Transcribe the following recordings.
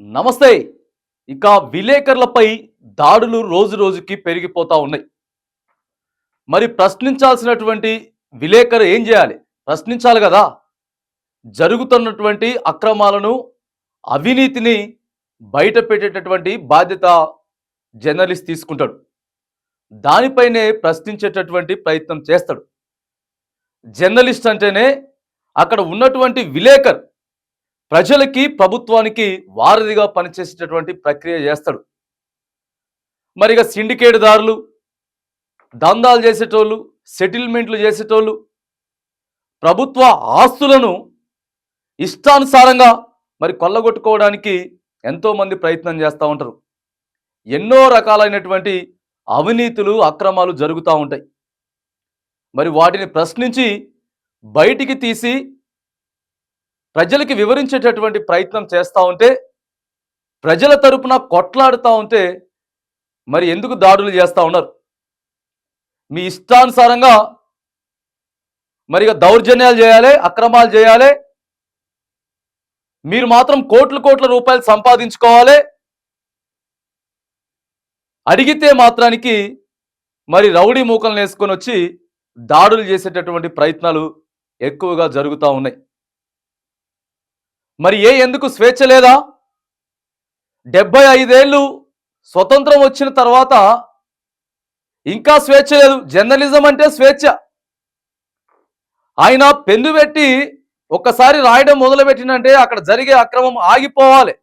నమస్తే. ఇక విలేకరులపై దాడులు రోజు రోజుకి పెరిగిపోతా ఉన్నాయి. మరి ప్రశ్నించాల్సినటువంటి విలేకరు ఏం చేయాలి? ప్రశ్నించాలి కదా. జరుగుతున్నటువంటి అక్రమాలను అవినీతిని బయట పెట్టేటటువంటి బాధ్యత జర్నలిస్ట్ తీసుకుంటాడు. దానిపైనే ప్రశ్నించేటటువంటి ప్రయత్నం చేస్తాడు. జర్నలిస్ట్ అంటేనే అక్కడ ఉన్నటువంటి విలేకర్ ప్రజలకి ప్రభుత్వానికి వారధిగా పనిచేసేటటువంటి ప్రక్రియ చేస్తాడు. మరి సిండికేట్ సిండికేట్దారులు దందాలు చేసేటోళ్ళు సెటిల్మెంట్లు చేసేటోళ్ళు ప్రభుత్వ ఆస్తులను ఇష్టానుసారంగా మరి కొల్లగొట్టుకోవడానికి ఎంతోమంది ప్రయత్నం చేస్తూ ఉంటారు. ఎన్నో రకాలైనటువంటి అవినీతులు అక్రమాలు జరుగుతూ ఉంటాయి. మరి వాటిని ప్రశ్నించి బయటికి తీసి ప్రజలకి వివరించేటటువంటి ప్రయత్నం చేస్తూ ఉంటే ప్రజల తరపున కొట్లాడుతూ ఉంటే మరి ఎందుకు దాడులు చేస్తూ ఉన్నారు? మీ ఇష్టానుసారంగా మరి ఇక దౌర్జన్యాలు చేయాలి అక్రమాలు చేయాలి మీరు మాత్రం కోట్ల కోట్ల రూపాయలు సంపాదించుకోవాలి అడిగితే మాత్రానికి మరి రౌడీ మూకలను వేసుకొని వచ్చి దాడులు చేసేటటువంటి ప్రయత్నాలు ఎక్కువగా జరుగుతూ ఉన్నాయి. మరి ఏ ఎందుకు స్వేచ్ఛ లేదా? డెబ్బై ఐదేళ్ళు స్వతంత్రం వచ్చిన తర్వాత ఇంకా స్వేచ్ఛ లేదు. జర్నలిజం అంటే స్వేచ్ఛ. ఆయన పెన్ను పెట్టి ఒక్కసారి రాయడం మొదలుపెట్టినంటే అక్కడ జరిగే అక్రమం ఆగిపోవాలి.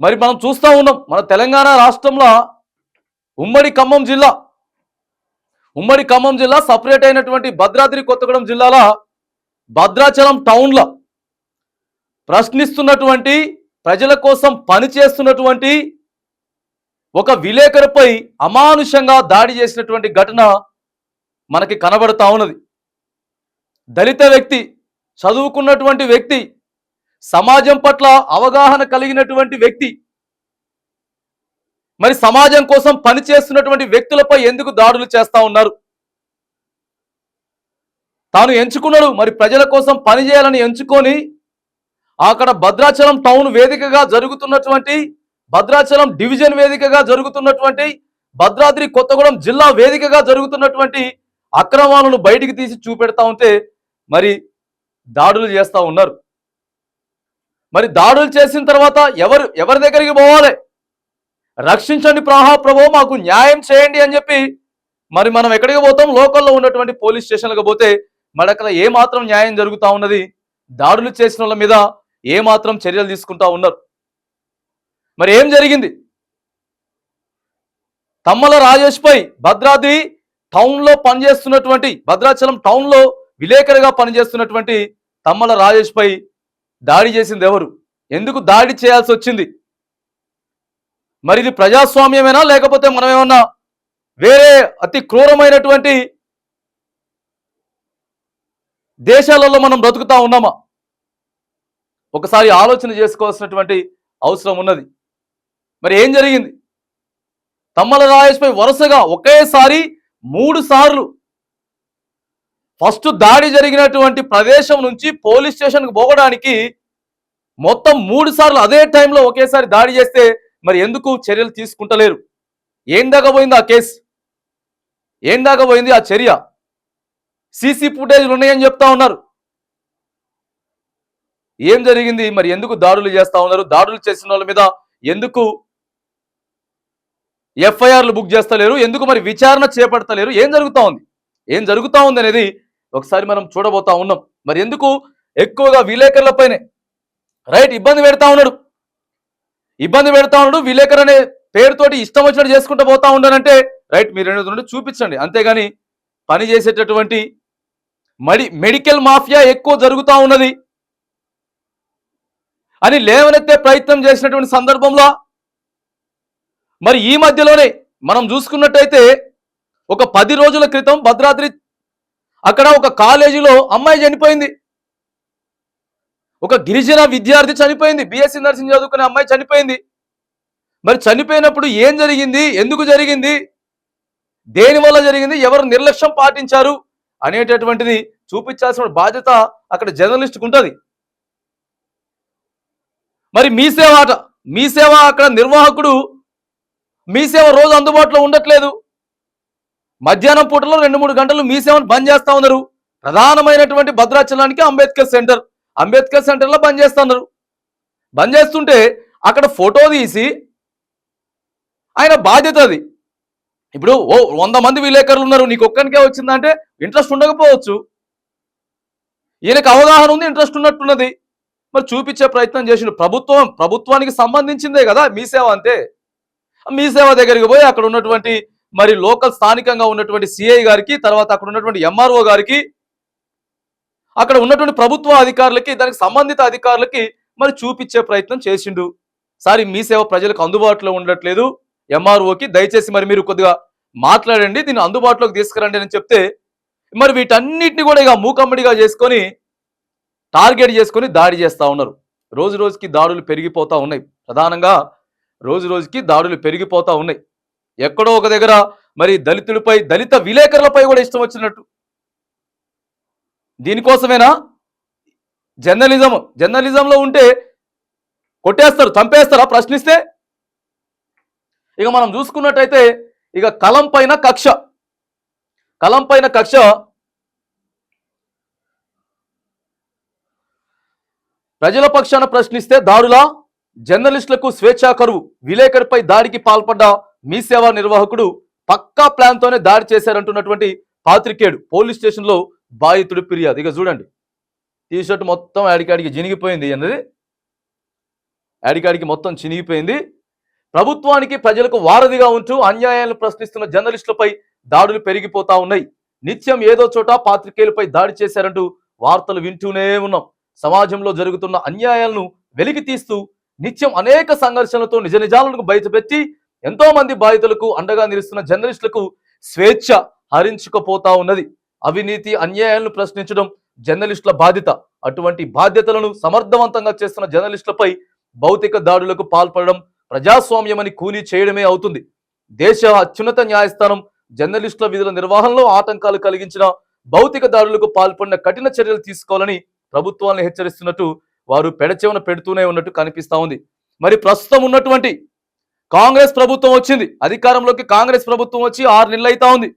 మరి మనం చూస్తూ ఉన్నాం మన తెలంగాణ రాష్ట్రంలో ఉమ్మడి ఖమ్మం జిల్లా ఉమ్మడి ఖమ్మం జిల్లా సపరేట్ అయినటువంటి భద్రాద్రి కొత్తగూడెం జిల్లాలో భద్రాచలం టౌన్లో ప్రశ్నిస్తున్నటువంటి ప్రజల కోసం పనిచేస్తున్నటువంటి ఒక విలేకరుపై అమానుషంగా దాడి చేసినటువంటి ఘటన మనకి కనబడతా ఉన్నది. దళిత వ్యక్తి చదువుకున్నటువంటి వ్యక్తి సమాజం పట్ల అవగాహన కలిగినటువంటి వ్యక్తి మరి సమాజం కోసం పనిచేస్తున్నటువంటి వ్యక్తులపై ఎందుకు దాడులు చేస్తా ఉన్నారు? తాను ఎంచుకున్నాడు. మరి ప్రజల కోసం పనిచేయాలని ఎంచుకొని అక్కడ భద్రాచలం టౌన్ వేదికగా జరుగుతున్నటువంటి భద్రాచలం డివిజన్ వేదికగా జరుగుతున్నటువంటి భద్రాద్రి కొత్తగూడెం జిల్లా వేదికగా జరుగుతున్నటువంటి అక్రమాలను బయటికి తీసి చూపెడతా ఉంటే మరి దాడులు చేస్తూ ఉన్నారు. మరి దాడులు చేసిన తర్వాత ఎవరు ఎవరి దగ్గరికి పోవాలి? రక్షించండి ప్రహా ప్రభు మాకు న్యాయం చేయండి అని చెప్పి మరి మనం ఎక్కడికి పోతాం? లోకల్లో ఉన్నటువంటి పోలీస్ స్టేషన్లకు పోతే మరి ఏమాత్రం ఏ మాత్రం న్యాయం జరుగుతూ ఉన్నది దాడులు చేసిన వాళ్ళ మీద ఏ మాత్రం చర్యలు తీసుకుంటా ఉన్నారు. మరి ఏం జరిగింది? తమ్మల రాజేష్ పై భద్రాద్రి టౌన్లో పనిచేస్తున్నటువంటి భద్రాచలం టౌన్లో విలేకరిగా పనిచేస్తున్నటువంటి తమ్మల రాజేష్ పై దాడి చేసింది ఎవరు? ఎందుకు దాడి చేయాల్సి వచ్చింది? మరి ఇది ప్రజాస్వామ్యమేనా లేకపోతే మనం ఏమన్నా వేరే అతి క్రూరమైనటువంటి దేశాలలో మనం బ్రతుకుతా ఉన్నామా? ఒకసారి ఆలోచన చేసుకోవాల్సినటువంటి అవసరం ఉన్నది. మరి ఏం జరిగింది? తమ్మల రాజేష్పై వరుసగా ఒకేసారి మూడు సార్లు ఫస్ట్ దాడి జరిగినటువంటి ప్రదేశం నుంచి పోలీస్ స్టేషన్కి పోవడానికి మొత్తం మూడు సార్లు అదే టైంలో ఒకేసారి దాడి చేస్తే మరి ఎందుకు చర్యలు తీసుకుంటలేరు? ఏం దాకా పోయింది ఆ కేసు? ఏం దాకా పోయింది ఆ చర్య? సీసీ ఫుటేజ్లు ఉన్నాయని చెప్తా ఉన్నారు. ఏం జరిగింది? మరి ఎందుకు దాడులు చేస్తా ఉన్నారు? దాడులు చేసిన వాళ్ళ మీద ఎందుకు ఎఫ్ఐఆర్లు బుక్ చేస్తలేరు? ఎందుకు మరి విచారణ చేపడతలేరు? ఏం జరుగుతూ ఉంది? ఏం జరుగుతూ ఉంది అనేది ఒకసారి మనం చూడబోతా ఉన్నాం. మరి ఎందుకు ఎక్కువగా విలేకరులపైనే రైట్ ఇబ్బంది పెడతా ఉన్నాడు. ఇబ్బంది పెడతా ఉన్నాడు. విలేకరు అనే పేరుతోటి ఇష్టం వచ్చినట్టు చేసుకుంటూ పోతా ఉన్నాడంటే రైట్ మీరు రెండు చూపించండి. అంతేగాని పని చేసేటటువంటి మడి మెడికల్ మాఫియా ఎక్కువ జరుగుతూ ఉన్నది. అని లేవనెత్తే ప్రయత్నం చేసినటువంటి సందర్భంలో మరి ఈ మధ్యలోనే మనం చూసుకున్నట్టయితే ఒక పది రోజుల క్రితం భద్రాద్రి అక్కడ ఒక కాలేజీలో అమ్మాయి చనిపోయింది. ఒక గిరిజన విద్యార్థి చనిపోయింది. బిఎస్సీ నర్సింగ్ చదువుకునే అమ్మాయి చనిపోయింది. మరి చనిపోయినప్పుడు ఏం జరిగింది? ఎందుకు జరిగింది? దేని వల్ల జరిగింది? ఎవరు నిర్లక్ష్యం పాటించారు? అనేటటువంటిది చూపించాల్సిన బాధ్యత అక్కడ జర్నలిస్ట్కి ఉంటుంది మరి మీ సేవ ఆట మీ సేవ అక్కడ నిర్వాహకుడు మీ సేవ రోజు అందుబాటులో ఉండట్లేదు. మధ్యాహ్నం పూటలో రెండు మూడు గంటలు మీ సేవను బంద్ చేస్తా ఉన్నారు. ప్రధానమైనటువంటి భద్రాచలానికి అంబేద్కర్ సెంటర్ అంబేద్కర్ సెంటర్లో బంద్ చేస్తున్నారు బంద్ చేస్తుంటే అక్కడ ఫోటో తీసి ఆయన బాధ్యత అది. ఇప్పుడు ఓ వంద మంది విలేకరులు ఉన్నారు నీకు ఒక్కరికే వచ్చిందంటే ఇంట్రెస్ట్ ఉండకపోవచ్చు. ఈయనకు అవగాహన ఉంది ఇంట్రెస్ట్ ఉన్నట్టున్నది. మరి చూపించే ప్రయత్నం చేసిండు. ప్రభుత్వం ప్రభుత్వానికి సంబంధించిందే కదా మీ సేవ అంతే. మీ సేవ దగ్గరికి పోయి అక్కడ ఉన్నటువంటి మరి లోకల్ స్థానికంగా ఉన్నటువంటి సిఐ గారికి తర్వాత అక్కడ ఉన్నటువంటి ఎంఆర్ఓ గారికి అక్కడ ఉన్నటువంటి ప్రభుత్వ అధికారులకి దానికి సంబంధిత అధికారులకి మరి చూపించే ప్రయత్నం చేసిండు. సార్ మీ సేవ ప్రజలకు అందుబాటులో ఉండట్లేదు. ఎంఆర్ఓకి దయచేసి మరి మీరు కొద్దిగా మాట్లాడండి దీన్ని అందుబాటులోకి తీసుకురండి అని చెప్తే మరి వీటన్నిటిని కూడా ఇక మూకమ్మడిగా చేసుకొని టార్గెట్ చేసుకొని దాడి చేస్తూ ఉన్నారు. రోజు రోజుకి దాడులు పెరిగిపోతూ ఉన్నాయి. ప్రధానంగా రోజు రోజుకి దాడులు పెరిగిపోతూ ఉన్నాయి. ఎక్కడో ఒక దగ్గర మరి దళితులపై దళిత విలేకరులపై కూడా ఇష్టం వచ్చినట్టు. దీనికోసమేనా? జర్నలిజం జర్నలిజంలో ఉంటే కొట్టేస్తారు చంపేస్తారా? ప్రశ్నిస్తే ఇక మనం చూసుకున్నట్టయితే ఇక కలం పైన కక్ష. కలం పైన కక్ష. ప్రజల పక్షాన ప్రశ్నిస్తే దారుల జర్నలిస్టులకు స్వేచ్ఛా కరువు. విలేకరిపై దాడికి పాల్పడ్డ మీ సేవా నిర్వాహకుడు పక్కా ప్లాన్తోనే దాడి చేశారంటున్నటువంటి పాత్రికేయుడు. పోలీస్ స్టేషన్లో బాధితుడు ఫిర్యాదు. ఇక చూడండి. టీ షర్ట్ మొత్తం ఆడికాడికి జినిగిపోయింది. అన్నది ఆడికాడికి మొత్తం చినిగిపోయింది. ప్రభుత్వానికి ప్రజలకు వారధిగా ఉంటూ అన్యాయాలను ప్రశ్నిస్తున్న జర్నలిస్టులపై దాడులు పెరిగిపోతా ఉన్నాయి. నిత్యం ఏదో చోట పాత్రికేయులపై దాడి చేశారంటూ వార్తలు వింటూనే ఉన్నాం. సమాజంలో జరుగుతున్న అన్యాయాలను వెలికి తీస్తూ నిత్యం అనేక సంఘర్షణలతో నిజ నిజాలను బయటపెట్టి ఎంతో మంది బాధితులకు అండగా నిలుస్తున్న జర్నలిస్టులకు స్వేచ్ఛ హరించుకుపోతా ఉన్నది. అవినీతి అన్యాయాలను ప్రశ్నించడం జర్నలిస్టుల బాధ్యత. అటువంటి బాధ్యతలను సమర్థవంతంగా చేస్తున్న జర్నలిస్టులపై భౌతిక దాడులకు పాల్పడడం ప్రజాస్వామ్యమని కూలీ చేయడమే అవుతుంది. దేశ అత్యున్నత న్యాయస్థానం జర్నలిస్టుల విధుల నిర్వహణలో ఆటంకాలు కలిగించిన భౌతిక దాడులకు పాల్పడిన కఠిన చర్యలు తీసుకోవాలని ప్రభుత్వాలను హెచ్చరిస్తున్నట్టు వారు పెడచెవన పెడుతూనే ఉన్నట్టు కనిపిస్తా ఉంది. మరి ప్రస్తుతం ఉన్నటువంటి కాంగ్రెస్ ప్రభుత్వం వచ్చింది. అధికారంలోకి కాంగ్రెస్ ప్రభుత్వం వచ్చి ఆరు నెలలు అవుతా ఉంది.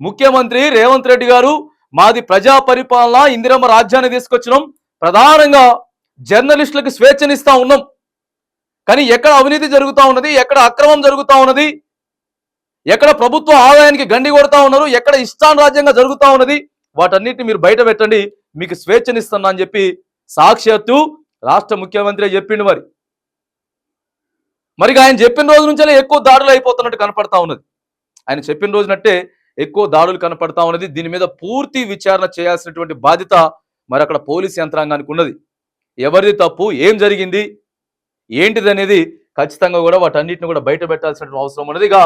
ముఖ్యమంత్రి రేవంత్ రెడ్డి గారు మాది ప్రజా పరిపాలన ఇందిరమ్మ రాజ్యాన్ని తీసుకొచ్చినాం. ప్రధానంగా జర్నలిస్టులకు స్వేచ్ఛనిస్తా ఉన్నాం. కానీ ఎక్కడ అవినీతి జరుగుతా ఉన్నది ఎక్కడ అక్రమం జరుగుతా ఉన్నది ఎక్కడ ప్రభుత్వ ఆదాయానికి గండి కొడతా ఉన్నారు ఎక్కడ ఇష్టాన్ రాజ్యంగా జరుగుతా ఉన్నది వాటన్నిటిని మీరు బయట పెట్టండి మీకు స్వేచ్ఛనిస్తున్నా అని చెప్పి సాక్షాత్తు రాష్ట్ర ముఖ్యమంత్రి చెప్పిండు మరి. మరి ఆయన చెప్పిన రోజు నుంచే ఎక్కువ దాడులు అయిపోతున్నట్టు కనపడతా ఉన్నది. ఆయన చెప్పిన రోజునట్టే ఎక్కువ దాడులు కనపడతా ఉన్నది. దీని మీద పూర్తి విచారణ చేయాల్సినటువంటి బాధ్యత మరి అక్కడ పోలీస్ యంత్రాంగానికి ఉన్నది. ఎవరిది తప్పు ఏం జరిగింది ఏంటిది అనేది ఖచ్చితంగా కూడా వాటన్నిటిని కూడా బయట పెట్టాల్సిన అవసరం ఉన్నది. ఇక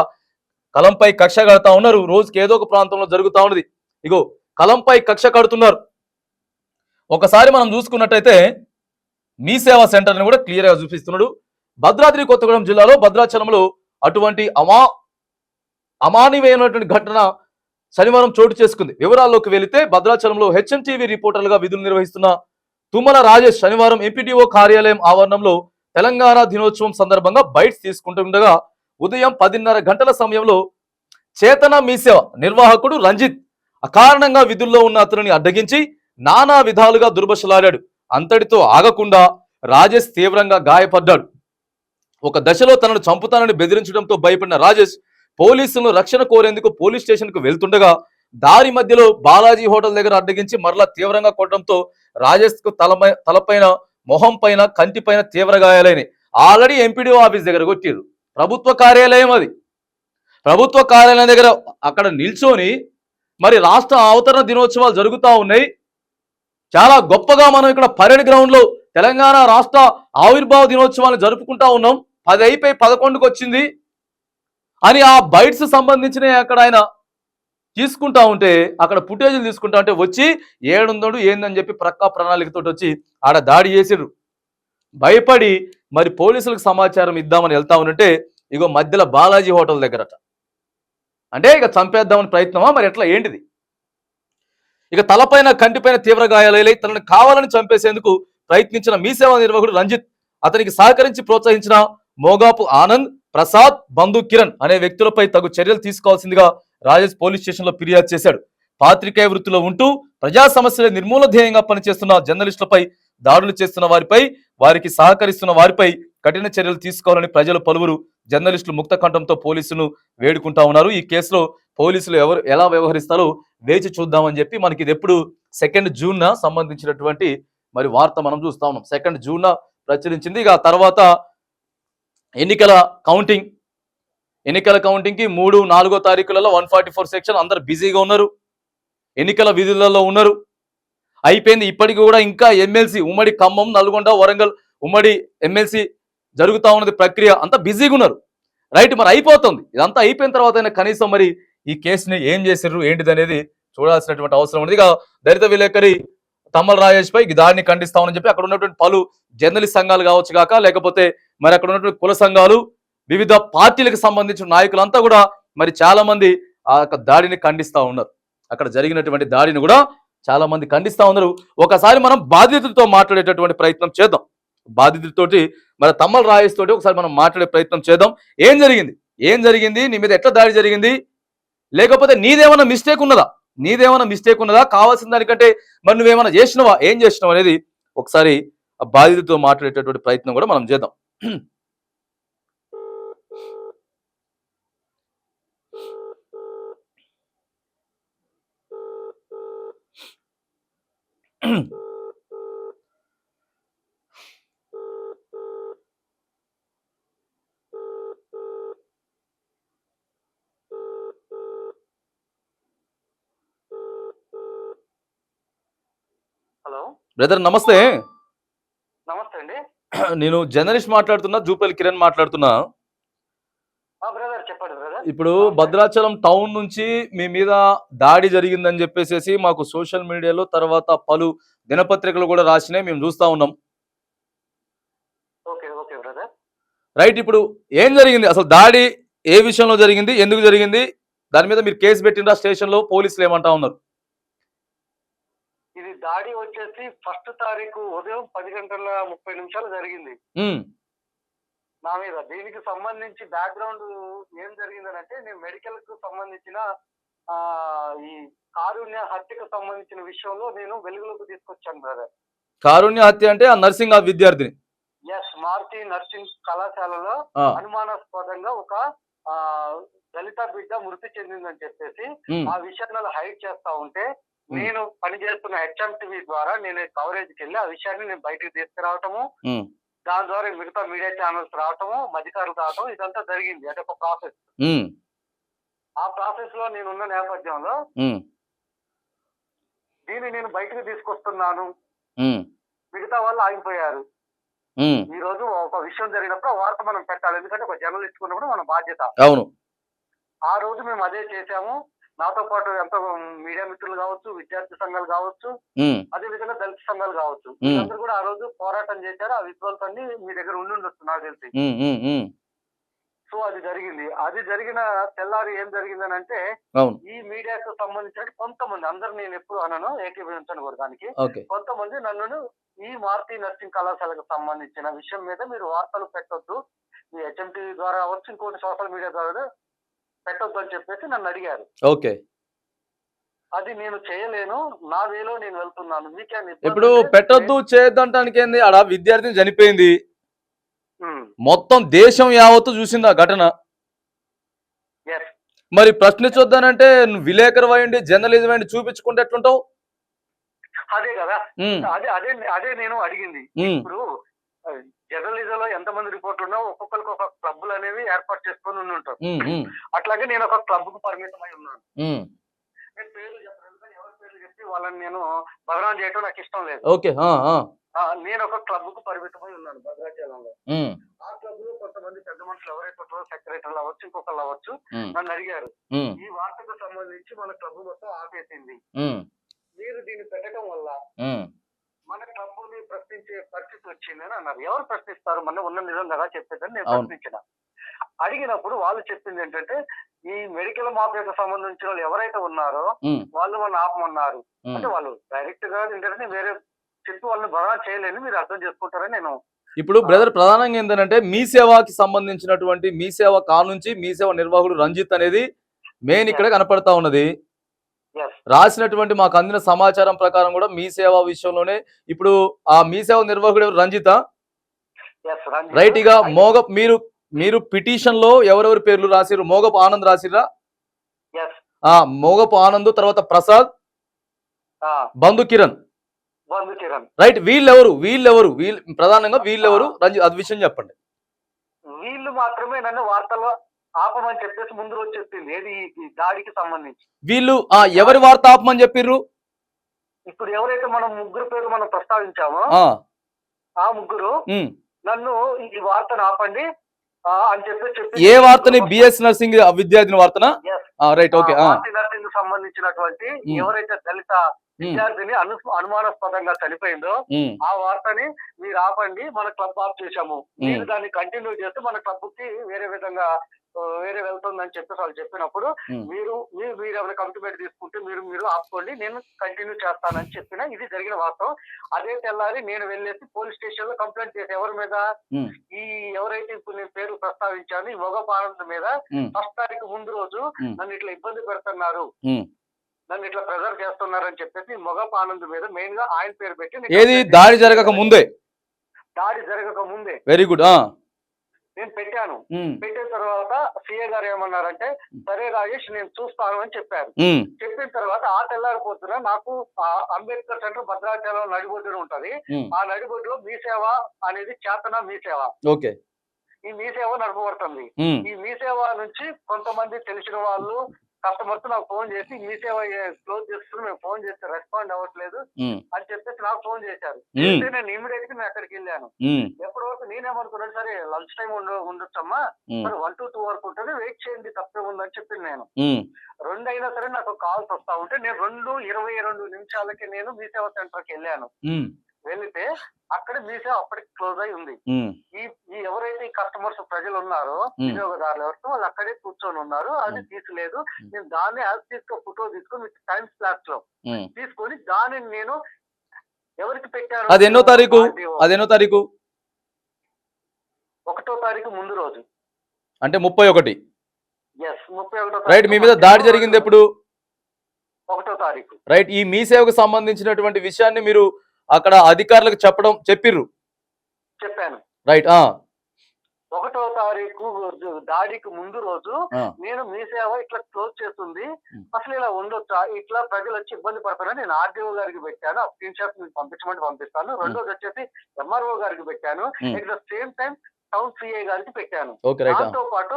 కలంపై కక్ష కడతా ఉన్నారు. రోజుకి ఏదో ఒక ప్రాంతంలో జరుగుతా ఉన్నది. ఇగో కలంపై కక్ష కడుతున్నారు. ఒకసారి మనం చూసుకున్నట్టయితే మీ సేవా సెంటర్ని కూడా క్లియర్గా చూపిస్తున్నాడు. భద్రాద్రి కొత్తగూడెం జిల్లాలో భద్రాచలంలో అటువంటి అమా అమానవీయమైనటువంటి ఘటన శనివారం చోటు చేసుకుంది. వివరాల్లోకి వెళితే భద్రాచలంలో హెచ్ఎం టీవీ రిపోర్టర్లుగా విధులు నిర్వహిస్తున్న తుమ్మల రాజేష్ శనివారం ఎంపీటీఓ కార్యాలయం ఆవరణంలో తెలంగాణ దినోత్సవం సందర్భంగా బైట్స్ తీసుకుంటుండగా ఉదయం పదిన్నర గంటల సమయంలో చేతన మీసేవ నిర్వాహకుడు రంజిత్ అకారణంగా విధుల్లో ఉన్న అతనిని అడ్డగించి నానా విధాలుగా దుర్భషలాడాడు. అంతటితో ఆగకుండా రాజేష్ తీవ్రంగా గాయపడ్డాడు. ఒక దశలో తనను చంపుతానని బెదిరించడంతో భయపడిన రాజేష్ పోలీసులను రక్షణ కోరేందుకు పోలీస్ స్టేషన్కు వెళ్తుండగా దారి మధ్యలో బాలాజీ హోటల్ దగ్గర అడ్డగించి మరలా తీవ్రంగా కొట్టడంతో రాజేష్కు తలపై తలపైన మొహం పైన కంటి పైన తీవ్ర గాయాలైనాయి. ఆల్రెడీ ఎంపీడీఓ ఆఫీస్ దగ్గర కొట్టారు ప్రభుత్వ కార్యాలయం అది. ప్రభుత్వ కార్యాలయం దగ్గర అక్కడ నిల్చొని మరి రాష్ట్ర అవతరణ దినోత్సవాలు జరుగుతూ ఉన్నాయి. చాలా గొప్పగా మనం ఇక్కడ పరేడ్ గ్రౌండ్లో తెలంగాణ రాష్ట్ర ఆవిర్భావ దినోత్సవాన్ని జరుపుకుంటా ఉన్నాం. పది అయిపోయి పదకొండుకి వచ్చింది అని ఆ బైట్స్ సంబంధించిన అక్కడ ఆయన తీసుకుంటా ఉంటే అక్కడ ఫుటేజ్లు తీసుకుంటా ఉంటే వచ్చి ఏడుందోడు ఏందని చెప్పి ప్రక్క ప్రణాళికతో వచ్చి ఆడ దాడి చేసిర్రు. భయపడి మరి పోలీసులకు సమాచారం ఇద్దామని వెళ్తా ఉంటే ఇగో మధ్యలో బాలాజీ హోటల్ దగ్గరట. అంటే ఇక చంపేద్దామని ప్రయత్నమా? మరి ఎట్లా? ఏంటిది? ఇక తలపైన కంటిపైన తీవ్ర గాయాలై తనని కావాలని చంపేసేందుకు ప్రయత్నించిన మీ సేవా నిర్వాహకుడు రంజిత్ అతనికి సహకరించి ప్రోత్సహించిన మోగాపు ఆనంద్ ప్రసాద్ బంధు కిరణ్ అనే వ్యక్తులపై తగు చర్యలు తీసుకోవాల్సిందిగా రాజేష్ పోలీస్ స్టేషన్లో ఫిర్యాదు చేశాడు. పాత్రికేయ వృత్తిలో ఉంటూ ప్రజా సమస్యల నిర్మూల ధ్యేయంగా పనిచేస్తున్న జర్నలిస్టులపై దాడులు చేస్తున్న వారిపై వారికి సహకరిస్తున్న వారిపై కఠిన చర్యలు తీసుకోవాలని ప్రజలు పలువురు జర్నలిస్టులు ముక్త పోలీసులను పోలీసును వేడుకుంటా ఉన్నారు. ఈ కేసులో పోలీసులు ఎవరు ఎలా వ్యవహరిస్తారో వేచి చూద్దామని చెప్పి మనకి ఇది ఎప్పుడు సెకండ్ జూన్ సంబంధించినటువంటి మరి వార్త మనం చూస్తా ఉన్నాం. సెకండ్ జూన్ ప్రచురించింది. ఇక తర్వాత ఎన్నికల కౌంటింగ్ ఎన్నికల కౌంటింగ్కి మూడు నాలుగో తారీఖులలో వన్ ఫార్టీ ఫోర్ సెక్షన్ అందరు బిజీగా ఉన్నారు. ఎన్నికల విధులలో ఉన్నారు. అయిపోయింది. ఇప్పటికి కూడా ఇంకా ఎమ్మెల్సీ ఉమ్మడి ఖమ్మం నల్గొండ వరంగల్ ఉమ్మడి ఎమ్మెల్సీ జరుగుతా ఉన్నది ప్రక్రియ అంతా బిజీగా ఉన్నారు. రైట్ మరి అయిపోతుంది. ఇదంతా అయిపోయిన తర్వాత అయినా కనీసం మరి ఈ కేసుని ఏం చేశారు ఏంటిది అనేది చూడాల్సినటువంటి అవసరం ఉంది ఇక దళిత విలేకరి తమ్మల రాజేష్ పై దాడిని ఖండిస్తామని చెప్పి అక్కడ ఉన్నటువంటి పలు జర్నలిస్ట్ సంఘాలు కావచ్చు కాక లేకపోతే మరి అక్కడ ఉన్నటువంటి కుల సంఘాలు వివిధ పార్టీలకు సంబంధించిన నాయకులంతా కూడా మరి చాలా మంది ఆ యొక్క దాడిని ఖండిస్తూ ఉన్నారు. అక్కడ జరిగినటువంటి దాడిని కూడా చాలా మంది ఖండిస్తూ ఉన్నారు. ఒకసారి మనం బాధితులతో మాట్లాడేటటువంటి ప్రయత్నం చేద్దాం. బాధితులతోటి మరి తమ్మల రాయేష్ తోటి ఒకసారి మనం మాట్లాడే ప్రయత్నం చేద్దాం. ఏం జరిగింది? ఏం జరిగింది? నీ మీద ఎట్లా దాడి జరిగింది? లేకపోతే నీదేమన్నా మిస్టేక్ ఉన్నదా? నీదేమన్నా మిస్టేక్ ఉన్నదా? కావాల్సిన దానికంటే మరి నువ్వేమన్నా చేసినవా? ఏం చేసినావు అనేది ఒకసారి బాధితులతో మాట్లాడేటటువంటి ప్రయత్నం కూడా మనం చేద్దాం. హలో. బ్రదర్ నమస్తే. నమస్తే అండి. నేను జర్నలిస్ట్ మాట్లాడుతున్నా జూపల్లి కిరణ్ మాట్లాడుతున్నా ఆ బ్రదర్ చెప్పండి బ్రదర్ ఇప్పుడు భద్రాచలం టౌన్ నుంచి మీ మీద దాడి జరిగిందని చెప్పేసి మాకు సోషల్ మీడియాలో తర్వాత పలు దినపత్రికలు కూడా రాసినాయి మేము చూస్తా ఉన్నాం. రైట్ ఇప్పుడు ఏం జరిగింది? అసలు దాడి ఏ విషయంలో జరిగింది? ఎందుకు జరిగింది? దాని మీద మీరు కేసు పెట్టినరా స్టేషన్లో పోలీసులు ఏమంటా ఉన్నారు? ఇది దాడి వచ్చేసి ఫస్ట్ తారీఖు ఉదయం పది గంటల ముప్పై నిమిషాలు జరిగింది. నా మీద. దీనికి సంబంధించి బ్యాక్గ్రౌండ్ ఏం జరిగిందనంటే నేను మెడికల్కు సంబంధించిన ఆ ఈ కారుణ్య హత్యకు సంబంధించిన విషయంలో నేను వెలుగులోకి తీసుకొచ్చాను బ్రదర్ కారుణ్య హత్య అంటే ఆ నర్సింగ్ ఆ విద్యార్థిని? ఎస్ మారుతి నర్సింగ్ కళాశాలలో అనుమానాస్పదంగా ఒక ఆ దళిత బిడ్డ మృతి చెందిందని చెప్పేసి ఆ విషయాన్ని హైడ్ చేస్తా ఉంటే నేను పనిచేస్తున్న హెచ్ఎంటీవీ ద్వారా నేను కవరేజ్కి వెళ్ళి ఆ విషయాన్ని నేను బయటకు తీసుకురావటము దాని ద్వారా మిగతా మీడియా ఛానల్స్ రావటము మధ్యకారులు రావటం ఇదంతా జరిగింది. అది ఒక ప్రాసెస్. ఆ ప్రాసెస్లో నేను ఉన్న నేపథ్యంలో దీన్ని నేను బయటకు తీసుకొస్తున్నాను. మిగతా వాళ్ళు ఆగిపోయారు. ఈ రోజు ఒక విషయం జరిగినప్పుడు వార్త మనం పెట్టాలి. ఎందుకంటే ఒక జర్నలిస్ట్ ఉన్నప్పుడు మన బాధ్యత. అవును. ఆ రోజు మేము అదే చేశాము. నాతో పాటు ఎంతో మీడియా మిత్రులు కావచ్చు విద్యార్థి సంఘాలు కావచ్చు అదే విధంగా దళిత సంఘాలు కావచ్చు. వీళ్ళందరూ కూడా ఆ రోజు పోరాటం చేశారు. ఆ అన్ని మీ దగ్గర ఉండి ఉండొచ్చు నాకు తెలిసి. సో అది జరిగింది. అది జరిగిన తెల్లారి ఏం జరిగిందని అంటే ఈ మీడియాకు సంబంధించిన కొంతమంది అందరు నేను ఎప్పుడు అనను ఏకీభవించను కూడా దానికి. కొంతమంది నన్ను ఈ మారుతి నర్సింగ్ కళాశాలకు సంబంధించిన విషయం మీద మీరు వార్తలు పెట్టొద్దు. మీ హెచ్ఎంటీ ద్వారా అవ్వచ్చు ఇంకోటి సోషల్ మీడియా ద్వారా పెట్టొద్దు అని చెప్పేసి నన్ను అడిగారు. ఓకే. అది నేను చేయలేను నా వేలో నేను వెళ్తున్నాను మీకేం ఇప్పుడు పెట్టొద్దు చేయొద్దంటానికి ఏంది? ఆడ విద్యార్థిని చనిపోయింది. మొత్తం దేశం యావత్తు చూసింది ఆ ఘటన. మరి ప్రశ్నించొద్దనంటే నువ్వు విలేకరు అయ్యండి జర్నలిజం అయ్యండి చూపించుకుంటే ఎట్లుంటావు? అదే కదా. అదే అదే అదే నేను అడిగింది. ఇప్పుడు జర్నలిజం లో ఎంతమంది రిపోర్ట్లు ఉన్నా ఒక్కొక్కరికి ఒక క్లబ్లు అనేవి ఏర్పాటు చేసుకొని ఉండి ఉంటారు. అట్లాగే నేను ఒక క్లబ్కు పరిమితమై ఉన్నాను. ఉమ్. నేను పేర్లు చెప్పలేదు కానీ ఎవరి పేర్లు చెప్పి వాళ్ళని నేను బదనాం చేయడం నాకు ఇష్టం లేదు. ఓకే నేను ఒక క్లబ్కు పరిమితమై ఉన్నాను భద్రాచలంలో. ఆ క్లబ్లో కొంతమంది పెద్ద మనుషులు ఎవరైతే సెక్రటరీలు అవ్వచ్చు ఇంకొకళ్ళు అవ్వచ్చు నన్ను అడిగారు. ఈ వార్తకు సంబంధించి మన క్లబ్ మొత్తం ఆపేసింది. మీరు దీన్ని పెట్టడం వల్ల ఉమ్, మన క్లబ్ని ప్రశ్నించే పరిస్థితి వచ్చిందని అన్నారు. ఎవరు ప్రశ్నిస్తారు? మన ఉన్న నిజం కదా చెప్పేదని నేను. ప్రశ్నించిన. అడిగినప్పుడు వాళ్ళు చెప్పింది ఏంటంటే ఈ మెడికల్ మాఫియాకు సంబంధించిన వాళ్ళు ఎవరైతే ఉన్నారో వాళ్ళు మన ఆపమన్నారు. అంటే వాళ్ళు డైరెక్ట్గా ఏంటంటే వేరే చెప్పి వాళ్ళని బరా చేయలేని మీరు అర్థం చేసుకుంటారని నేను ఇప్పుడు బ్రదర్ ప్రధానంగా ఏంటంటే మీ సేవకి సంబంధించినటువంటి మీ సేవ కా నుంచి మీ సేవ నిర్వాహకుడు రంజిత్ అనేది మెయిన్ ఇక్కడ కనపడతా ఉన్నది. రాసినటువంటి మాకు అందిన సమాచారం ప్రకారం కూడా మీ సేవ విషయంలోనే ఇప్పుడు ఆ మీ సేవ నిర్వాహకుడు రంజిత? రైట్ ఇక మోగ మీరు మీరు పిటిషన్లో ఎవరెవరి పేర్లు రాసిర్రు? మోగపు ఆనంద్ రాసిర్రా? ఎస్ ఆ మోగపు ఆనంద్ తర్వాత ప్రసాద్ బంధు కిరణ్. బంధు కిరణ్. రైట్ వీళ్ళెవరు? వీళ్ళెవరు? వీళ్ళు ప్రధానంగా వీళ్ళెవరు? రంజిత్ అది విషయం చెప్పండి. వీళ్ళు మాత్రమే నన్ను వార్తల్లో ఆపమని చెప్పేసి ముందు రోజు చెప్పింది. ఏది? ఈ- దాడికి సంబంధించి. వీళ్ళు ఆ ఎవరి వార్త ఆపమని చెప్పిర్రు? ఇప్పుడు ఎవరైతే మనం ముగ్గురు పేరు మనం ప్రస్తావించామో ఆ. ఆ ముగ్గురు ఉమ్. నన్ను ఈ వార్తను ఆపండి. ఆ, అని చెప్పి చెప్పి ఏ వార్తని? బిఎస్ నర్సింగ్ విద్యార్థిని వార్తనా? Yes. రైట్ ఓకే ఆ, పార్టీ నర్సింగ్ సంబంధించినటువంటి. ఎవరైతే దళిత విద్యార్థిని అను అనుమానాస్పదంగా చనిపోయిందో ఆ వార్తని మీరు ఆపండి. మన క్లబ్ ఆఫ్ చేశాము. మీరు దాన్ని కంటిన్యూ చేస్తే మన క్లబ్కి వేరే విధంగా వేరే వెళ్తుందని చెప్పేసి వాళ్ళు చెప్పినప్పుడు. మీరు మీరు మీరు ఏమైనా కమిట్మెంట్ తీసుకుంటే మీరు మీరు ఆపుకోండి నేను కంటిన్యూ చేస్తానని చెప్పిన ఇది జరిగిన వాస్తవం అదే తెల్లారి నేను వెళ్ళేసి పోలీస్ స్టేషన్లో కంప్లైంట్ చేసి ఎవరి మీద. ఈ ఎవరైతే ఇప్పుడు నేను పేరు ప్రస్తావించాను ఈ మొగ పాలన మీద. ఫస్ట్ తారీఖు ముందు రోజు. నన్ను ఇట్లా ఇబ్బంది పెడుతున్నారు. నన్ను ఇట్లా ప్రెజర్ చేస్తున్నారు అని చెప్పేసి మొగ ఆనంద్ మీద మెయిన్గా ఆయన పేరు పెట్టి ఏది దాడి జరగక ముందే దాడి జరగక ముందే వెరీ గుడ్ ఆ నేను పెట్టాను. పెట్టిన తర్వాత సిఏ గారు ఏమన్నారంటే సరే రాజేష్ నేను చూస్తాను అని చెప్పారు. చెప్పిన తర్వాత ఆ తెల్లారిపోతున్న నాకు అంబేద్కర్ సెంటర్ భద్రాచలం నడిబొడ్డున ఉంటది. ఆ నడిబొడ్డులో మీ సేవ అనేది చేతన మీ సేవ. ఓకే. ఈ మీ సేవ నడపబడుతుంది ఈ మీ సేవ నుంచి కొంతమంది తెలిసిన వాళ్ళు కస్టమర్స్ నాకు ఫోన్ చేసి మీ సేవ క్లోజ్ చేస్తున్నా మేము ఫోన్ చేస్తే రెస్పాండ్ అవ్వట్లేదు అని చెప్పేసి నాకు ఫోన్ చేశారు. నేను ఇమీడియట్గా నేను అక్కడికి వెళ్ళాను. ఉమ్, ఎప్పటి వరకు నేనేమనుకున్నాను సరే లంచ్ టైం ఉండ ఉండొచ్చమ్మా సరే వన్ టు టూ వరకు ఉంటుంది వెయిట్ చేయండి తప్పే ఉందని చెప్పింది నేను. రెండు అయినా సరే నాకు కాల్స్ వస్తా ఉంటే నేను రెండు ఇరవై రెండు నిమిషాలకి నేను మీ సేవ సెంటర్కి వెళ్ళాను. వెళితే అక్కడ మీ సేవ అప్పటికి క్లోజ్ అయి ఉంది. ఈ ఈ ఎవరైతే ఈ కస్టమర్స్ ప్రజలు ఉన్నారో. వినియోగదారులు ఎవరితో వాళ్ళు అక్కడే కూర్చొని ఉన్నారు అది తీసలేదు నేను దాన్ని యాజ్ తీసుకొని ఫోటో తీసుకొని మీకు టైం స్లాట్స్లో. తీసుకొని దానిని నేను ఎవరికి పెట్టాను? అది ఎన్నో తారీఖు. అది ఎన్నో తారీఖు? ఒకటో తారీఖు ముందు రోజు. అంటే ముప్పై ఒకటి. ఎస్ ముప్పై ఒకటో రైట్ మీ మీద దాడి జరిగింది ఎప్పుడు? ఒకటో తారీఖు. రైట్ ఈ మీ సేవకు సంబంధించినటువంటి విషయాన్ని మీరు అక్కడ అధికారులకు చెప్పడం చెప్పిర్రు. చెప్పాను. రైట్ ఆ. ఒకటో తారీఖు దాడికి ముందు రోజు నేను మీ సేవ ఇట్లా క్లోజ్ చేస్తుంది. అసలు ఇలా ఉండొచ్చా? ఇట్లా ప్రజలు వచ్చి ఇబ్బంది పడతారని నేను ఆర్డీఓ గారికి పెట్టాను. ఆ స్క్రీన్ షాట్ మీకు పంపించమంటే పంపిస్తాను. రెండోది వచ్చేసి ఎంఆర్ఓ గారికి పెట్టాను. At the same time town CI గారికి పెట్టాను. దాంతో పాటు.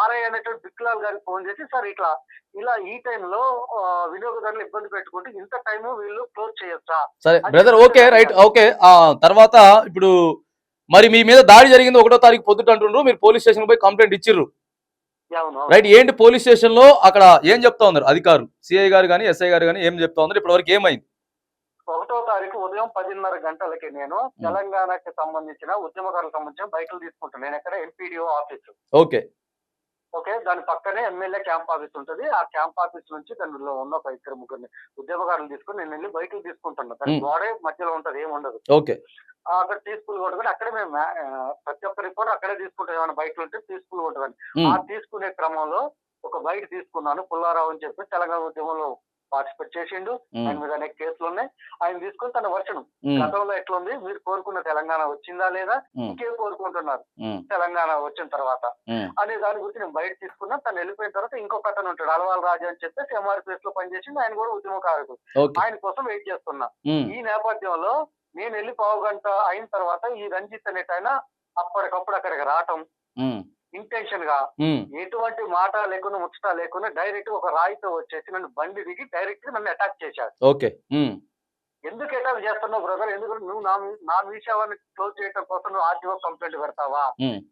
ఆర్ఐ అనేటువంటి బిక్లాల్ గారికి ఫోన్ చేసి సార్ ఇట్లా ఇలా ఈ టైంలో వినియోగదారులు ఇబ్బంది పెట్టుకుంటే ఇంత టైం వీళ్ళు క్లోజ్ చేయొచ్చా? సరే బ్రదర్ ఓకే రైట్ ఓకే. తర్వాత ఇప్పుడు మరి మీ మీద దాడి జరిగింది ఒకటో తారీఖు పొద్దుట అంటుండ్రు మీరు పోలీస్ స్టేషన్ పోయి కంప్లైంట్ ఇచ్చిర్రు. రైట్ ఏంటి పోలీస్ స్టేషన్లో అక్కడ ఏం చెప్తా ఉన్నారు అధికారులు? సిఐ గారు కానీ ఎస్ఐ గారు కానీ ఏం చెప్తా ఉన్నారు? ఇప్పటి వరకు ఏమైంది? ఒకటో తారీఖు ఉదయం పదిన్నర గంటలకి నేను తెలంగాణకి సంబంధించిన ఉద్యమకారులకు సంబంధించిన బైకులు తీసుకుంటాను. నేను ఎక్కడ ఎంపీడీఓ ఆఫీస్. ఓకే. ఓకే దాని పక్కనే ఎమ్మెల్యే క్యాంప్ ఆఫీస్ ఉంటుంది. ఆ క్యాంప్ ఆఫీస్ నుంచి దానిలో ఉన్న ఒక ఇద్దరు ముగ్గురిని ఉద్యోగకారులు తీసుకుని నేను వెళ్ళి బైకులు తీసుకుంటున్నా. దాని. గోడే మధ్యలో ఉంటది ఏమి ఉండదు. ఓకే. అక్కడ తీసుకుని కొట్టుకుని అక్కడే మేము ప్రతి ఒక్క రిపోర్ట్ అక్కడే తీసుకుంటాం. ఏమైనా బైక్లు ఉంటే తీసుకుని కొట్టుకొని ఆ తీసుకునే క్రమంలో ఒక బైక్ తీసుకున్నాను పుల్లారావు అని చెప్పి తెలంగాణ ఉద్యమంలో పార్టిసిపేట్ చేసిండు. ఆయన మీద అనేక కేసులు ఉన్నాయి. ఆయన తీసుకుని తన వర్షను ఉమ్, గతంలో ఎట్లుంది? మీరు కోరుకున్న తెలంగాణ వచ్చిందా లేదా? ఇంకేం కోరుకుంటున్నారు? తెలంగాణ వచ్చిన తర్వాత అనే దాని గురించి నేను బయట తీసుకున్నా. తను వెళ్ళిపోయిన తర్వాత ఇంకొక అతను ఉంటాడు అలవాల్ రాజు అని చెప్పేసి ఎంఆర్పీఎస్లో పనిచేసింది ఆయన కూడా ఉద్యమకారుడు ఆయన కోసం వెయిట్ చేస్తున్నా. ఈ నేపథ్యంలో నేను వెళ్ళి పావు గంట అయిన తర్వాత ఈ రంజిత్ అనేట ఆయన అప్పటికప్పుడు అక్కడికి రావటం ఇంటెన్షన్గా ఎటువంటి మాట లేకుండా ముచ్చట లేకుండా డైరెక్ట్ ఒక రాయితో వచ్చేసి నన్ను బండి దిగి డైరెక్ట్గా నన్ను అటాక్ చేశాడు. ఓకే. ఎందుకు అటాక్ చేస్తున్నావు బ్రదర్ ఎందుకంటే నువ్వు నా నా విషయాన్ని క్లోజ్ చేయడం కోసం నువ్వు ఆర్టీఓ కంప్లైంట్ పెడతావా?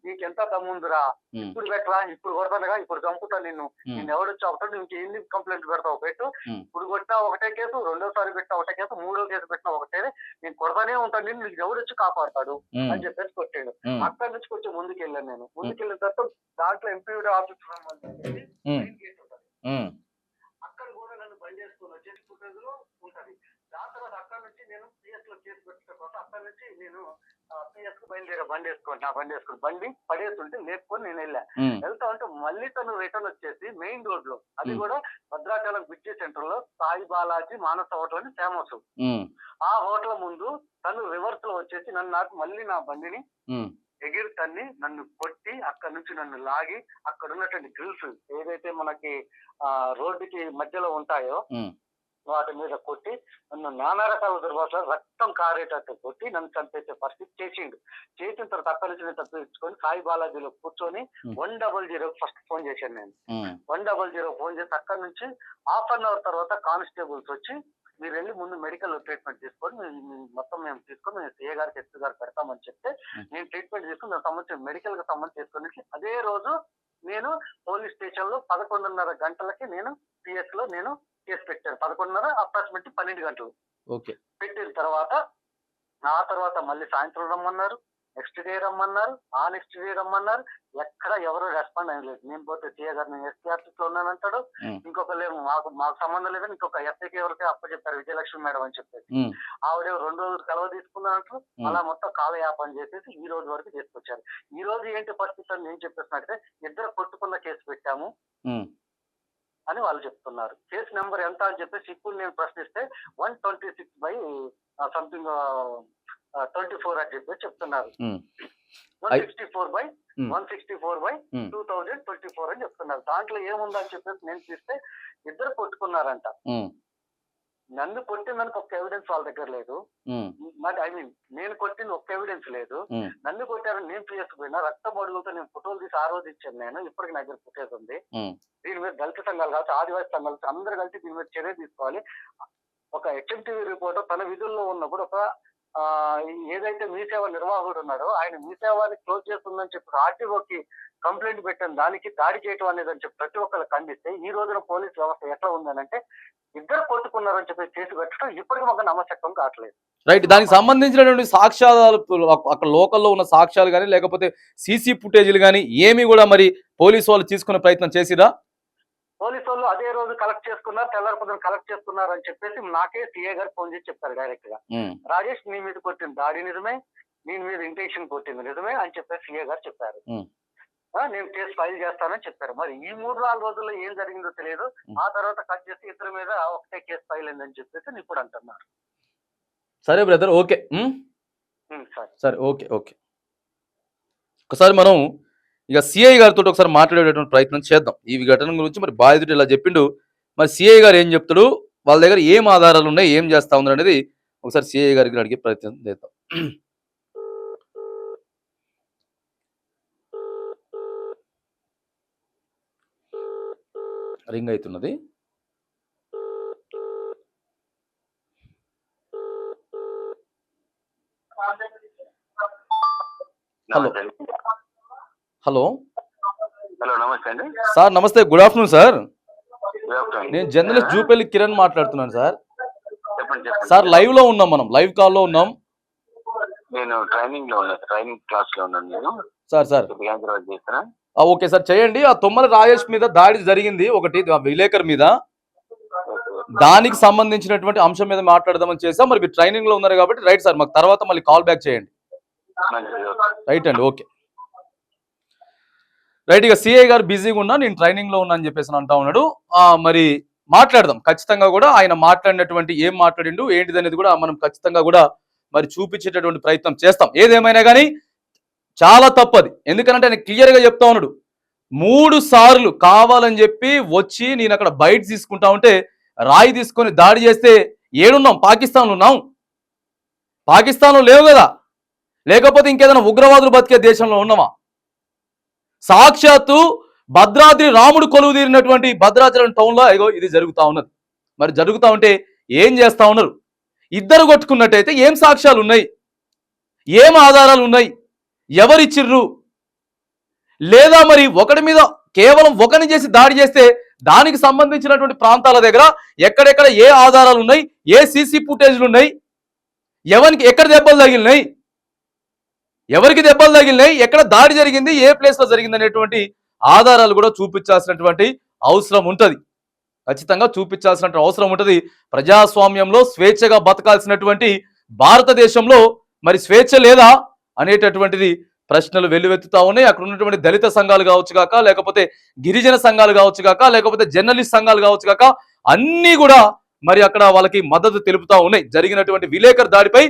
నీకు ఎంత దమ్ముందిరా? ఇప్పుడు పెట్టరా? ఇప్పుడు కొడతానుగా? ఇప్పుడు చంపుతా నిన్ను. ఉమ్, నిన్ను ఎవడు చాపుతాడు? నీకు ఎన్ని కంప్లైంట్ పెడతావు పెట్టు. ఇప్పుడు కొట్టినా ఒకటే కేసు రెండోసారి పెట్టినా ఒకటే కేసు మూడో కేసు పెట్టినా ఒకటే. నేను కొడతానే ఉంటాను. నేను నీకు ఎవడు వచ్చి కాపాడతాడు? అని చెప్పేసి కొట్టాడు. అక్కడి నుంచి కొంచెం ముందుకు వెళ్ళాను నేను. ముందుకు వెళ్ళిన తర్వాత దాంట్లో ఎంపీడీ ఆఫీస్ అక్కడ కూడా నన్ను బండి చేసుకొని వచ్చేసి ఫుటేజ్లో ఉంటది. దాని తర్వాత అక్కడ నుంచి నేను పిఎస్లో కేసు పెట్టిన తర్వాత అక్కడ నుంచి నేను పిఎస్కు బయలుదేరా బండి వేసుకోండి నా బండి వేసుకుని బండి పడేస్తుంటే లేపుకొని నేను వెళ్ళా. వెళ్తా ఉంటే మళ్ళీ తను రిటర్న్ వచ్చేసి మెయిన్ రోడ్లో అది. కూడా భద్రాచలం బ్రిడ్జి సెంటర్లో సాయి బాలాజీ మానస హోటల్ అని ఫేమస్ ఆ హోటల్ ముందు తను రివర్స్లో వచ్చేసి నన్ను నాకు మళ్ళీ నా బండిని ఎగిరి తన్ని నన్ను కొట్టి అక్కడ నుంచి నన్ను లాగి అక్కడ ఉన్నటువంటి గ్రిల్స్ ఏదైతే మనకి ఆ రోడ్డుకి మధ్యలో ఉంటాయో. వాటి మీద కొట్టి నన్ను నానా రకాల దుర్భాష రక్తం కారేటట్టు కొట్టి నన్ను చంపేసే పరిస్థితి చేసిండు చేసిన తర్వాత నేను తప్పించుకొని సాయి బాలాజీలో కూర్చొని. One double zero first phone చేశాను నేను వన్ డబల్ జీరో ఫోన్ చేసి అక్కడి నుంచి హాఫ్ అన్ అవర్ తర్వాత కానిస్టేబుల్స్ వచ్చి మీరు వెళ్ళి ముందు మెడికల్ ట్రీట్మెంట్ తీసుకొని మొత్తం మేము తీసుకొని మేము సీఏ గారికి ఎస్పీ గారికి పెడతామని చెప్తే. నేను ట్రీట్మెంట్ తీసుకుని దానికి సంబంధించిన మెడికల్కి సంబంధించి తీసుకొని అదే రోజు నేను పోలీస్ స్టేషన్లో పదకొండున్నర గంటలకి నేను పిఎస్లో నేను కేసు పెట్టాను పదకొండున్నర అప్రాక్సిమేట్లీ పన్నెండు గంటలు. ఓకే. పెట్టిన తర్వాత ఆ తర్వాత మళ్ళీ సాయంత్రం రమ్మన్నారు నెక్స్ట్ డే రమ్మన్నారు ఆ నెక్స్ట్ డే రమ్మన్నారు. ఎక్కడ ఎవరు రెస్పాండ్ అయ్యలేదు. నేను పోతే సీఏ గారు నేను ఎస్పీ ఆఫీస్లో ఉన్నానంటాడు ఇంకొకరు మాకు మాకు సంబంధం లేదని ఇంకొక ఎస్ఐకి ఎవరికి అప్పచెప్పారు విజయలక్ష్మి మేడం అని చెప్పేసి. ఆవిడ రెండు రోజులు సెలవు తీసుకున్నట్లు ఉమ్. అలా మొత్తం కాలయాపన చేసేసి ఈ రోజు వరకు తీసుకొచ్చారు. ఈ రోజు ఏంటి పరిస్థితి అని నేను చెప్పేసినట్టే ఇద్దరు కొట్టుకున్న కేసు పెట్టాము. అని వాళ్ళు చెప్తున్నారు. కేసు నెంబర్ ఎంత అని చెప్పేసి ఇప్పుడు నేను ప్రశ్నిస్తే one twenty six by something twenty four అని చెప్పేసి చెప్తున్నారు. One sixty four by. One sixty four by two thousand twenty four అని చెప్తున్నారు. దాంట్లో ఏముందని చెప్పేసి నేను చూస్తే ఇద్దరు కొట్టుకున్నారంట. నన్ను కొట్టిందానికి ఒక్క ఎవిడెన్స్ వాళ్ళ దగ్గర లేదు. నాకు ఐ మీన్ నేను కొట్టిన ఒక్క ఎవిడెన్స్ లేదు. నన్ను కొట్టారని నేను పోయినా రక్త బొడుగులతో నేను ఫోటోలు తీసి ఆ రోజు ఇచ్చాను నేను ఇప్పటికి నా దగ్గర ఫుటేజ్ ఉంది. దీని మీద దళిత సంఘాలు కావచ్చు ఆదివాసీ సంఘాలు అందరూ కలిసి దీని మీద చర్య తీసుకోవాలి. ఒక హెచ్ఎంటీవీ రిపోర్టర్ తన విధుల్లో ఉన్నప్పుడు ఒక ఏదైతే మీ సేవ నిర్వాహకుడు ఉన్నాడో ఆయన మీ సేవని క్లోజ్ చేస్తుందని చెప్పి ఆర్టీఓకి కంప్లైంట్ పెట్టిన. దానికి దాడి చేయటం అనేది అని చెప్పి ప్రతి ఒక్కరు ఖండిస్తే ఈ రోజున పోలీస్ వ్యవస్థ ఎట్లా ఉందనంటే ఇద్దరు కొట్టుకున్నారని చెప్పి కేసు పెట్టడం ఇప్పటికీ మాకు నమ్మశక్తం కావట్లేదు. రైట్ దానికి సంబంధించినటువంటి సాక్ష్యాలు అక్కడ లోకల్లో ఉన్న సాక్ష్యాలు కానీ లేకపోతే సీసీ ఫుటేజీలు కానీ ఏమీ కూడా మరి పోలీసు వాళ్ళు తీసుకునే ప్రయత్నం చేసిరా? పోలీసు వాళ్ళు అదే కలెక్ట్ చేసుకున్నారు తెల్లారి పొద్దున కలెక్ట్ చేసుకున్నారు అని చెప్పేసి నాకే సీఏ గారు ఫోన్ చేసి చెప్పారు డైరెక్ట్గా. రాజేష్ నీ మీద కొట్టిన దాడి నిజమే నీ మీద ఇంటెన్షన్ కొట్టింది నిజమే అని చెప్పేసి సీఏ గారు చెప్పారు. నేను కేసు ఫైల్ చేస్తానని చెప్పారు. మరి ఈ మూడు నాలుగు రోజుల్లో ఏం జరిగిందో తెలియదు. ఆ తర్వాత కట్ చేసి ఇద్దరి మీద ఒకటే కేసు ఫైల్ అయిందని చెప్పేసి నేను ఇప్పుడు అంటున్నారు సరే బ్రదర్ ఓకే సరే. ఓకే ఓకే ఒకసారి మనం ఇక సిఐ గారితో ఒకసారి మాట్లాడేటువంటి ప్రయత్నం చేద్దాం. ఈ ఘటన గురించి మరి బాధితుడు ఇలా చెప్పిండు మరి సిఐ గారు ఏం చెప్తాడు వాళ్ళ దగ్గర ఏం ఆధారాలు ఉన్నాయి? ఏం చేస్తా ఉన్నారు? అనేది ఒకసారి సిఐ గారికి అడిగే ప్రయత్నం చేద్దాం. రింగ్ అవుతున్నది. హలో. హలో. హలో నమస్తే అండి. సార్ నమస్తే. Good afternoon sir. నేను జర్నలిస్ట్ జూపల్లి కిరణ్ మాట్లాడుతున్నాను సార్. సార్ లైవ్లో ఉన్నాం మనం. లైవ్ కాల్లో ఉన్నాం. నేను ట్రైనింగ్లో ఉన్నాను ట్రైనింగ్ క్లాస్లో ఉన్నాను నేను. Sir sir. Okay sir. చేయండి. ఆ తొమ్మల రాజేష్ మీద దాడి జరిగింది. ఒకటి విలేకర్ మీద. దానికి సంబంధించినటువంటి అంశం మీద మాట్లాడదామని చేసాం మరి మీరు ట్రైనింగ్లో ఉన్నారు కాబట్టి రైట్ సార్. మాకు తర్వాత మళ్ళీ కాల్ బ్యాక్ చేయండి. రైట్ అండి. ఓకే. రైట్ ఇక సిఐ గారు బిజీగా ఉన్నా నేను ట్రైనింగ్లో ఉన్నా అని చెప్పేసి అంటా ఉన్నాడు. మరి మాట్లాడదాం. ఖచ్చితంగా కూడా ఆయన మాట్లాడినటువంటి ఏం మాట్లాడిండు ఏంటిది అనేది కూడా మనం ఖచ్చితంగా కూడా మరి చూపించేటటువంటి ప్రయత్నం చేస్తాం. ఏదేమైనా కానీ చాలా తప్పది. ఎందుకంటే ఆయన క్లియర్గా చెప్తా ఉన్నాడు. మూడు సార్లు కావాలని చెప్పి వచ్చి నేను అక్కడ బయట తీసుకుంటా ఉంటే రాయి తీసుకొని దాడి చేస్తే ఏడున్నాం? పాకిస్తాన్లో ఉన్నాం. పాకిస్తాన్లో లేవు కదా. లేకపోతే ఇంకేదైనా ఉగ్రవాదులు బతికే దేశంలో ఉన్నామా సాక్షాత్తు భద్రాద్రి రాముడు కొలువు తీరినటువంటి భద్రాచలం టౌన్లో ఇగో ఇది జరుగుతూ ఉన్నది. మరి జరుగుతూ ఉంటే ఏం చేస్తూ ఉన్నారు? ఇద్దరు కొట్టుకున్నట్టయితే ఏం సాక్ష్యాలు ఉన్నాయి? ఏం ఆధారాలు ఉన్నాయి? ఎవరిచ్చిర్రు లేదా మరి ఒకటి మీద కేవలం ఒకరిని చేసి దాడి చేస్తే దానికి సంబంధించినటువంటి ప్రాంతాల దగ్గర ఎక్కడెక్కడ ఏ ఆధారాలు ఉన్నాయి? ఏ సీసీ ఫుటేజ్లు ఉన్నాయి? ఎవరికి ఎక్కడ దెబ్బలు తగిలినాయి? ఎవరికి దెబ్బలు తగిలినాయి ఎక్కడ దాడి జరిగింది ఏ ప్లేస్లో జరిగింది అనేటువంటి ఆధారాలు కూడా చూపించాల్సినటువంటి అవసరం ఉంటుంది. ఖచ్చితంగా చూపించాల్సిన అవసరం ఉంటుంది. ప్రజాస్వామ్యంలో స్వేచ్ఛగా బతకాల్సినటువంటి భారతదేశంలో మరి స్వేచ్ఛ లేదా అనేటటువంటిది ప్రశ్నలు వెల్లువెత్తుతా ఉన్నాయి. అక్కడ ఉన్నటువంటి దళిత సంఘాలు కావచ్చు కాక లేకపోతే గిరిజన సంఘాలు కావచ్చు కాక లేకపోతే జర్నలిస్ట్ సంఘాలు కావచ్చు కాక అన్నీ కూడా మరి అక్కడ వాళ్ళకి మద్దతు తెలుపుతా ఉన్నాయి. జరిగినటువంటి విలేకరు దాడిపై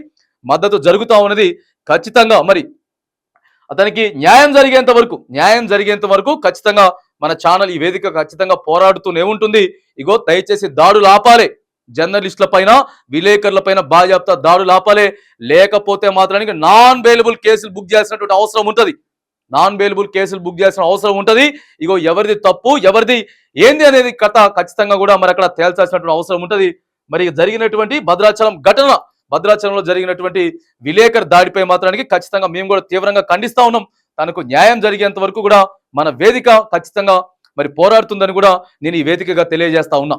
మద్దతు జరుగుతా ఉన్నది. ఖచ్చితంగా మరి అతనికి న్యాయం జరిగేంత వరకు న్యాయం జరిగేంత వరకు ఖచ్చితంగా మన ఛానల్ ఈ వేదిక ఖచ్చితంగా పోరాడుతూనే ఉంటుంది. ఇగో దయచేసి దాడులు ఆపాలి. జర్నలిస్టుల పైన విలేకరుల పైన బాజాప్తా దాడులు ఆపాలి. లేకపోతే మాత్రానికి నాన్ వేలబుల్ కేసులు బుక్ చేసినటువంటి అవసరం ఉంటుంది. నాన్ వేలబుల్ కేసులు బుక్ చేసిన అవసరం ఉంటుంది. ఇగో ఎవరిది తప్పు ఎవరిది ఏంది అనేది కథ ఖచ్చితంగా కూడా మరి అక్కడ తేల్చాల్సినటువంటి అవసరం ఉంటుంది. మరి జరిగినటువంటి భద్రాచలం ఘటన భద్రాచలంలో జరిగినటువంటి విలేకర్ దాడిపై మాత్రానికి ఖచ్చితంగా మేము కూడా తీవ్రంగా ఖండిస్తా ఉన్నాం. తనకు న్యాయం జరిగేంత వరకు కూడా మన వేదిక ఖచ్చితంగా మరి పోరాడుతుందని కూడా నేను ఈ వేదికగా తెలియజేస్తా ఉన్నా.